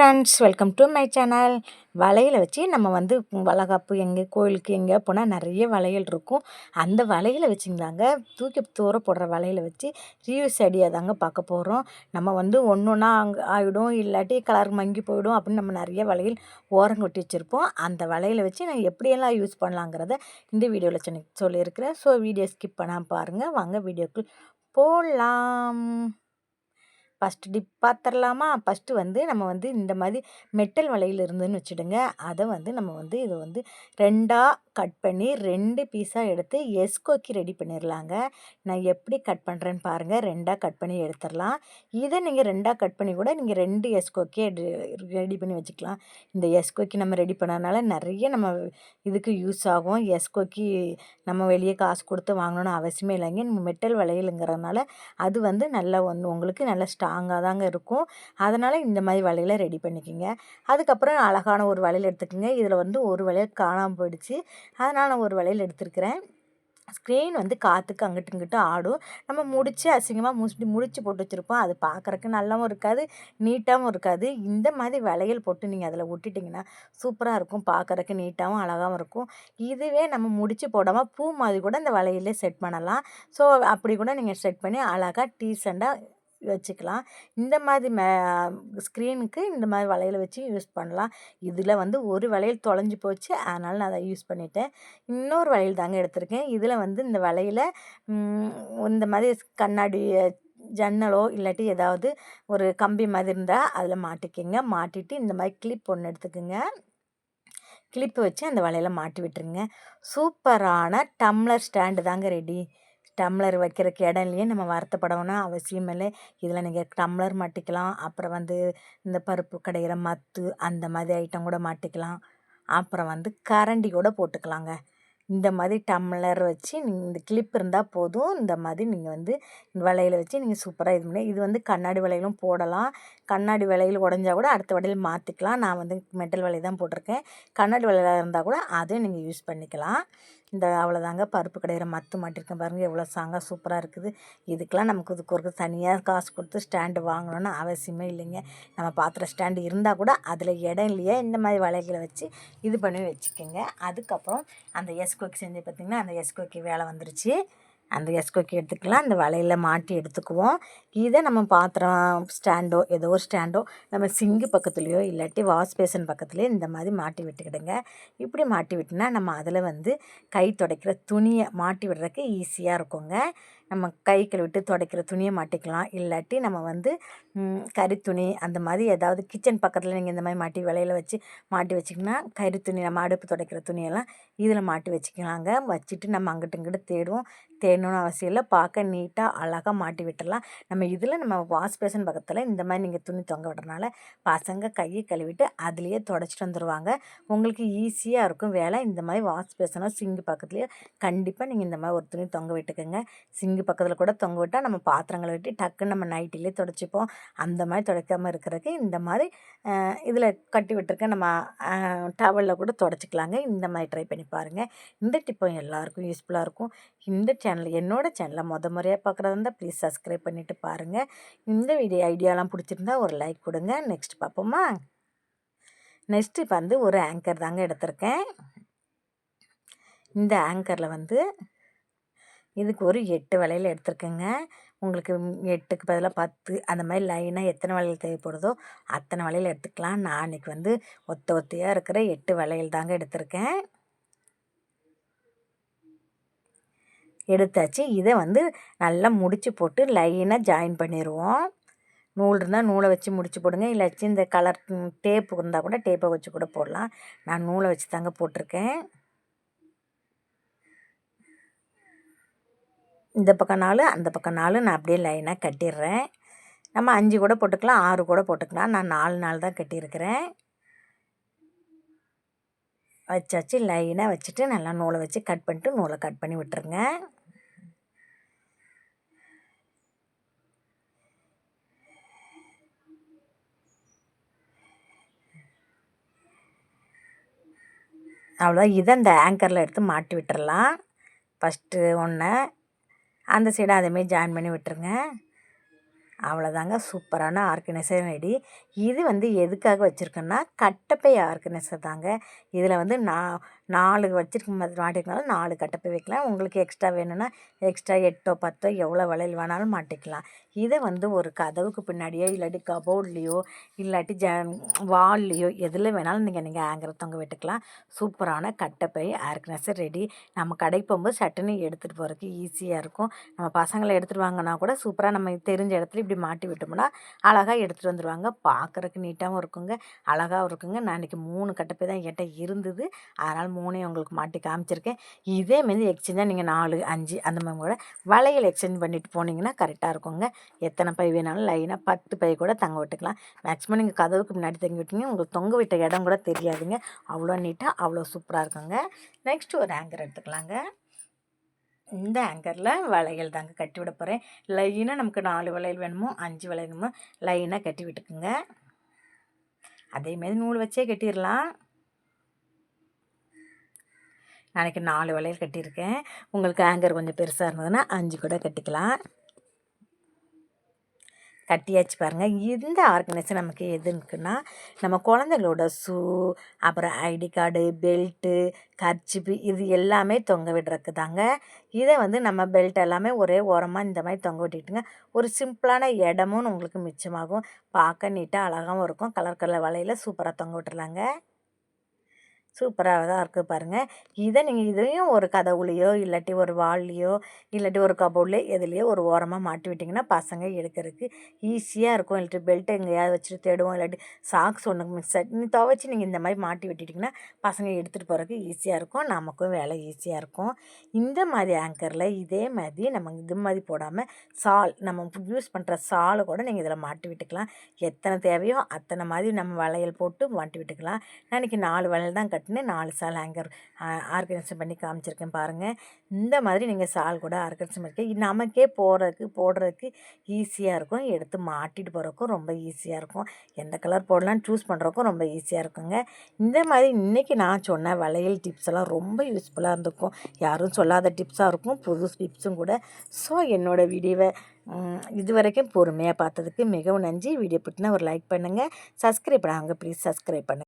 Friends welcome to my channel வளையலை வச்சு நம்ம வந்து வளகாப்பு எங்கே கோயிலுக்கு எங்கேயா போனால் நிறைய வளையல் இருக்கும். அந்த வளையலை வச்சுங்களாங்க தூக்கி தூர போடுற வளையலை வச்சு ரீயூஸ் ஐடியா தாங்க பார்க்க போகிறோம் நம்ம வந்து ஒன்று ஒன்றா அங்கே ஆகிடும் இல்லாட்டி கலர் மங்கி போயிடும் அப்படின்னு நம்ம நிறைய வளையல் ஓரம் கொட்டி வச்சுருப்போம். அந்த வளையலை வச்சு நான் எப்படியெல்லாம் யூஸ் பண்ணலாங்கிறத இந்த வீடியோவில் சொன்ன சொல்லியிருக்கிறேன். ஸோ வீடியோ ஸ்கிப் பண்ணாமல் பாருங்கள் வாங்க வீடியோக்குள் போடலாம் ஃபஸ்ட்டு டிப் பார்த்துடலாமா ஃபஸ்ட்டு வந்து நம்ம வந்து இந்த மாதிரி மெட்டல் வலையில் இருந்துன்னு வச்சுடுங்க. அதை வந்து நம்ம வந்து இதை வந்து ரெண்டாக கட் பண்ணி ரெண்டு பீஸாக எடுத்து எஸ்கோக்கி ரெடி பண்ணிடலாங்க நான் எப்படி கட் பண்ணுறேன்னு பாருங்கள் ரெண்டாக கட் பண்ணி எடுத்துடலாம் இதை நீங்கள் ரெண்டாக கட் பண்ணி கூட நீங்கள் ரெண்டு எஸ்கோக்கி ரெடி பண்ணி வச்சுக்கலாம். இந்த எஸ்கோக்கி நம்ம ரெடி பண்ணதுனால நிறைய நம்ம இதுக்கு யூஸ் ஆகும். எஸ்கோக்கி நம்ம வெளியே காசு கொடுத்து வாங்கணும்னு அவசியமே இல்லைங்க. நம்ம மெட்டல் வளையலுங்கிறதுனால அது வந்து நல்லா ஒன்று உங்களுக்கு நல்லா ஸ்ட்ராங்காக தாங்க இருக்கும். அதனால் இந்த மாதிரி வளையலை ரெடி பண்ணிக்கோங்க. அதுக்கப்புறம் அழகான ஒரு வளையல் எடுத்துக்கோங்க. இதில் வந்து ஒரு வளையல் காணாமல் போயிடுச்சு. அதனால் நான் ஒரு வலையில் எடுத்துருக்கிறேன். ஸ்க்ரீன் வந்து காற்றுக்கு அங்கிட்டு இங்கிட்டு ஆடும். நம்ம முடித்து அசிங்கமாக முடிச்சு முடிச்சு போட்டு வச்சுருப்போம். அது பார்க்குறக்கு நல்லாவும் இருக்காது நீட்டாகவும் இருக்காது. இந்த மாதிரி வளையல் போட்டு நீங்கள் அதில் விட்டுட்டிங்கன்னா சூப்பராக இருக்கும். பார்க்குறக்கு நீட்டாகவும் அழகாகவும் இருக்கும். இதுவே நம்ம முடித்து போடாமல் பூ மாதிரி கூட இந்த வலையிலே செட் பண்ணலாம். ஸோ அப்படி கூட நீங்கள் செட் பண்ணி அழகாக டீசெண்டாக வச்சுக்கலாம். இந்த மாதிரி மே ஸ்க்ரீனுக்கு இந்த மாதிரி வளையல் வச்சு யூஸ் பண்ணலாம். இதில் வந்து ஒரு வளையல் தொலைஞ்சி போச்சு. அதனால் நான் அதை யூஸ் பண்ணிட்டேன். இன்னொரு வளையல் தாங்க எடுத்திருக்கேன். இதில் வந்து இந்த வளையலை இந்த மாதிரி கண்ணாடி ஜன்னலோ இல்லாட்டி ஏதாவது ஒரு கம்பி மாதிரி இருந்தால் அதில் மாட்டிக்கிங்க. மாட்டிட்டு இந்த மாதிரி கிளிப் ஒன்று எடுத்துக்கோங்க. கிளிப்பு வச்சு அந்த வலையில் மாட்டி விட்டுருங்க. சூப்பரான டம்ளர் ஸ்டாண்டு தாங்க ரெடி. டம்ளர் வைக்கிறக்கு இடம் இல்லையே நம்ம வருத்தப்படணும்னு அவசியம் இல்லை. இதில் நீங்கள் டம்ளர் மாட்டிக்கலாம் அப்புறம் வந்து இந்த பருப்பு கடைகிற மத்து அந்த மாதிரி ஐட்டம் கூட மாட்டிக்கலாம். அப்புறம் வந்து கரண்டி கூட போட்டுக்கலாங்க. இந்த மாதிரி டம்ளர் வச்சு நீங்கள் இந்த கிளிப் இருந்தால் போதும். இந்த மாதிரி நீங்கள் வந்து வளையல் வச்சு நீங்கள் சூப்பராக இது பண்ணி இது வந்து கண்ணாடி வளையலும் போடலாம். கண்ணாடி வளையல் உடஞ்சா கூட அடுத்த வளையல் மாற்றிக்கலாம் நான் வந்து மெட்டல் வளையல் தான் போட்டிருக்கேன். கண்ணாடி வளையலாக இருந்தால் கூட அதையும் நீங்கள் யூஸ் பண்ணிக்கலாம். இந்த அவ்வளோதாங்க பருப்பு கடையிற மத்து மாட்டிருக்கேன் பாருங்கள் எவ்வளோ சாங்காக சூப்பராக இருக்குது. இதுக்கெலாம் நமக்கு இதுக்கு ஒரு தனியாக காசு கொடுத்து ஸ்டாண்டு வாங்கணும்னு அவசியமே இல்லைங்க. நம்ம பாத்திர ஸ்டாண்டு இருந்தால் கூட அதில் இடம் இல்லையே இந்த மாதிரி வலைகளை வச்சு இது பண்ணி வச்சுக்கோங்க. அதுக்கப்புறம் அந்த எஸ் எஸ்கோக்கி செஞ்சு பார்த்திங்கன்னா அந்த எஸ் எஸ்கோக்கி வேலை வந்துருச்சு. அந்த எஸ்கோக்கி எடுத்துக்கலாம். அந்த வலையில் மாட்டி எடுத்துக்குவோம். இதை நம்ம பாத்திரம் ஸ்டாண்டோ ஏதோ ஒரு ஸ்டாண்டோ நம்ம சிங்கு பக்கத்துலேயோ இல்லாட்டி வாஷ் பேசன் பக்கத்துலேயோ இந்த மாதிரி மாட்டி விட்டுக்கிடுங்க. இப்படி மாட்டி விட்டுனா நம்ம அதில் வந்து கை துடைக்கிற துணியை மாட்டி விடுறதுக்கு ஈஸியாக இருக்குங்க. நம்ம கை கழுவிட்டு துடைக்கிற துணியை மாட்டிக்கலாம். இல்லாட்டி நம்ம வந்து கறி துணி அந்த மாதிரி ஏதாவது கிச்சன் பக்கத்தில் நீங்கள் இந்த மாதிரி மாட்டி விலையில் வச்சு மாட்டி வச்சிங்கன்னா கறி துணி நம்ம அடுப்பு துடைக்கிற துணியெல்லாம் இதில் மாட்டி வச்சுக்கலாங்க. வச்சுட்டு நம்ம அங்கிட்டு இங்கிட்டு தேடுவோம். தேடணும்னு அவசியம் இல்லை. பார்க்க நீட்டாக அழகாக மாட்டி விட்டுடலாம். நம்ம இதில் நம்ம வாஷ் பேசன் பக்கத்தில் இந்த மாதிரி நீங்கள் துணி தொங்க விடுறனால பசங்க கையை கழுவிட்டு அதுலேயே தொடச்சிட்டு வந்துடுவாங்க உங்களுக்கு ஈஸியாக இருக்கும். வேலை இந்த மாதிரி வாஷ் பேசனும் சிங்கு பக்கத்துலேயே கண்டிப்பாக நீங்கள் இந்த மாதிரி ஒரு துணி தொங்க விட்டுக்கோங்க. சிங்கு சிங்கு பக்கத்தில் கூட தொங்க விட்டால் நம்ம பாத்திரங்களை வெட்டி டக்குன்னு நம்ம நைட்டிலே துடைச்சிப்போம். அந்த மாதிரி துடைக்காமல் இருக்கிறதுக்கு இந்த மாதிரி இதில் கட்டி விட்டுருக்க நம்ம டவலில் கூட துடைச்சிக்கலாங்க. இந்த மாதிரி ட்ரை பண்ணி பாருங்கள் இந்த டிப்பும் எல்லாருக்கும் யூஸ்ஃபுல்லாக இருக்கும். இந்த சேனல் என்னோடய சேனலை முத முறையாக பார்க்குறதா இருந்தால் ப்ளீஸ் சப்ஸ்கிரைப் பண்ணிவிட்டு பாருங்கள் இந்த வீடியோ ஐடியாலாம் பிடிச்சிருந்தா ஒரு லைக் கொடுங்க. நெக்ஸ்ட் பார்ப்போமா நெக்ஸ்ட்டு இப்போ வந்து ஒரு ஆங்கர் தாங்க எடுத்திருக்கேன். இந்த ஆங்கரில் வந்து இதுக்கு ஒரு எட்டு வளையல் எடுத்துருக்கேங்க. உங்களுக்கு எட்டுக்கு பதிலாக பத்து அந்த மாதிரி லைனாக எத்தனை வளையல் தேவைப்படுதோ அத்தனை வளையல் எடுத்துக்கலாம். நான் அன்றைக்கி வந்து ஒத்த ஒத்தையாக இருக்கிற எட்டு வளையல் தாங்க எடுத்திருக்கேன். எடுத்தாச்சு. இதை வந்து நல்லா முடித்து போட்டு லைனாக ஜாயின் பண்ணிடுவோம் நூல் இருந்தால் நூலை வச்சு முடிச்சு போடுங்க. இல்லாச்சும் இந்த கலர் டேப்பு இருந்தால் கூட டேப்பை வச்சு கூட போடலாம். நான் நூலை வச்சு தாங்க போட்டிருக்கேன். இந்த பக்கம் நாலு அந்த பக்கம் நாலு. நான் அப்படியே லைனாக கட்டிடுறேன். நம்ம அஞ்சு கூட போட்டுக்கலாம் ஆறு கூட போட்டுக்கலாம். நான் நாலு நாள் தான் கட்டியிருக்கிறேன். வச்சாச்சு லைனாக வச்சுட்டு நல்லா நூலை வச்சு கட் பண்ணிட்டு நூலை கட் பண்ணி விட்டுருங்க. அவ்வளோதான் இதை இந்த ஆங்கரில் எடுத்து மாட்டி விட்டுறலாம். ஃபஸ்ட்டு ஒன்று அந்த சைடு அதேமாரி ஜாயின் பண்ணி விட்டுருங்க. அவ்வளோதாங்க சூப்பரான ஆர்கனைசர் ரெடி இது வந்து எதுக்காக வச்சுருக்கேன்னா கட்டப்பை ஆர்கனைசர் தாங்க. இதில் வந்து நான் நாலு வச்சுருக்க மாட்டிக்கனாலும் நாலு கட்டப்பை வைக்கலாம். உங்களுக்கு எக்ஸ்ட்ரா வேணும்னா எக்ஸ்ட்ரா எட்டோ பத்தோ எவ்வளோ வளையல் வேணாலும் மாட்டிக்கலாம். இதை வந்து ஒரு கதவுக்கு பின்னாடியோ இல்லாட்டி கபோர்ட்லேயோ இல்லாட்டி ஜ வால்லையோ எதில் வேணாலும் நீங்கள் நீங்கள் ஆங்கரை தொங்க விட்டுக்கலாம். சூப்பரான கட்டப்பை ஆர்கனைசர் ரெடி நம்ம கடைக்கு போகும்போது சட்டுன்னு எடுத்துகிட்டு போகிறதுக்கு ஈஸியாக இருக்கும். நம்ம பசங்களை எடுத்துகிட்டு வாங்கினா கூட சூப்பராக நம்ம தெரிஞ்ச இடத்துல இப்படி மாட்டி விட்டோம்னா அழகாக எடுத்துகிட்டு வந்துடுவாங்க பார்க்குறக்கு நீட்டாகவும் இருக்குங்க. அழகாகவும் இருக்குங்க. நான் இன்றைக்கி மூணு கட்டப்பை தான் என்கிட்ட இருந்தது. அதனால் மூணையும் உங்களுக்கு மாட்டி காமிச்சிருக்கேன். இதே மாரி எக்ஸ்சேஞ்சாக நீங்கள் நாலு அஞ்சு அந்த மாதிரி கூட வளையல் எக்ஸ்சேஞ்ச் பண்ணிட்டு போனீங்கன்னா கரெக்டாக இருக்குங்க. எத்தனை பை வேணாலும் லைனாக பத்து பை கூட தங்க விட்டுக்கலாம். மேக்ஸிமம் நீங்கள் கதவுக்கு முன்னாடி தங்கி விட்டீங்க உங்களுக்கு தொங்க விட்ட இடம் கூட தெரியாதுங்க. அவ்வளோ நீட்டாக அவ்வளோ சூப்பராக இருக்குங்க. நெக்ஸ்ட் ஒரு ஆங்கர் எடுத்துக்கலாங்க. இந்த ஆங்கரில் வளையல் தாங்க கட்டி விட போகிறேன் லைனாக நமக்கு நாலு வளையல் வேணுமோ அஞ்சு வளையல் வேணுமோ லைனாக கட்டி விட்டுக்குங்க. அதேமாரி நூல் வச்சே கட்டிடலாம். நாளைக்கு நாலு வளையல் கட்டியிருக்கேன். உங்களுக்கு ஆங்கர் கொஞ்சம் பெருசாக இருந்ததுன்னா அஞ்சு கூட கட்டிக்கலாம். கட்டியாச்சு பாருங்கள் இந்த ஆர்கனைசர் நமக்கு எதுக்குன்னா நம்ம குழந்தைங்களோட ஷூ அப்புறம் ஐடி கார்டு பெல்ட்டு கர்ச்சிப்பு இது எல்லாமே தொங்க விடுறதுக்கு தாங்க. இதை வந்து நம்ம பெல்ட் எல்லாமே ஒரே ஓரமாக இந்த மாதிரி தொங்க விட்டுக்கிட்டுங்க. ஒரு சிம்பிளான இடமும் உங்களுக்கு மிச்சமாகும். பார்க்க நீட்டாக அழகாகவும் இருக்கும். கலர் கலர் வலையில் சூப்பராக தொங்க விட்டுருலாங்க சூப்பராக தான் இருக்குது பாருங்கள் இதை நீங்கள் இதையும் ஒரு கதவுலையோ இல்லாட்டி ஒரு வால்லையோ இல்லாட்டி ஒரு கபோர்ட்லையோ எதுலேயோ ஒரு ஓரமாக மாட்டி விட்டிங்கன்னா பசங்க எடுக்கிறதுக்கு ஈஸியாக இருக்கும். இல்லாட்டி பெல்ட் எங்கேயாவது வச்சுட்டு தேடுவோம். இல்லாட்டி சாக்ஸ் ஒன்று மிக்ஸ் ஆகி துவைச்சி நீங்கள் இந்த மாதிரி மாட்டி விட்டுட்டிங்கன்னா பசங்க எடுத்துகிட்டு போகிறதுக்கு ஈஸியாக இருக்கும். நமக்கும் வேலை ஈஸியாக இருக்கும். இந்த மாதிரி ஆங்கரில் இதே மாதிரி நம்ம இது மாதிரி போடாமல் சால் நம்ம யூஸ் பண்ணுற சாலை கூட நீங்கள் இதில் மாட்டி விட்டுக்கலாம். எத்தனை தேவையோ அத்தனை மாதிரி நம்ம வளையல் போட்டு மாட்டி விட்டுக்கலாம். நான் இன்றைக்கி நாலு வளையல் தான் கட்டினு நாலு சால் ஹேங்கர் ஆர்கனைசேஷன் பண்ணி காமிச்சிருக்கேன் பாருங்கள் இந்த மாதிரி நீங்கள் சால் கூட ஆர்கனைசேஷன் பண்ணிக்க நமக்கே போகிறதுக்கு போடுறதுக்கு ஈஸியாக இருக்கும். எடுத்து மாட்டிட்டு போகிறதுக்கும் ரொம்ப ஈஸியாக இருக்கும். எந்த கலர் போடலான்னு சூஸ் பண்ணுறதுக்கும் ரொம்ப ஈஸியாக இருக்குங்க. இந்த மாதிரி இன்றைக்கி நான் சொன்ன வளையல் டிப்ஸ் எல்லாம் ரொம்ப யூஸ்ஃபுல்லாக இருந்திருக்கும். யாரும் சொல்லாத டிப்ஸாக இருக்கும். புது டிப்ஸும் கூட. ஸோ என்னோடய வீடியோவை இது வரைக்கும் பொறுமையாக பார்த்ததுக்கு மிகவும் நன்றி. வீடியோ பிடிச்சினா ஒரு லைக் பண்ணுங்கள் சப்ஸ்கிரைப் பண்ணாங்க ப்ளீஸ் சப்ஸ்கிரைப் பண்ணுங்கள்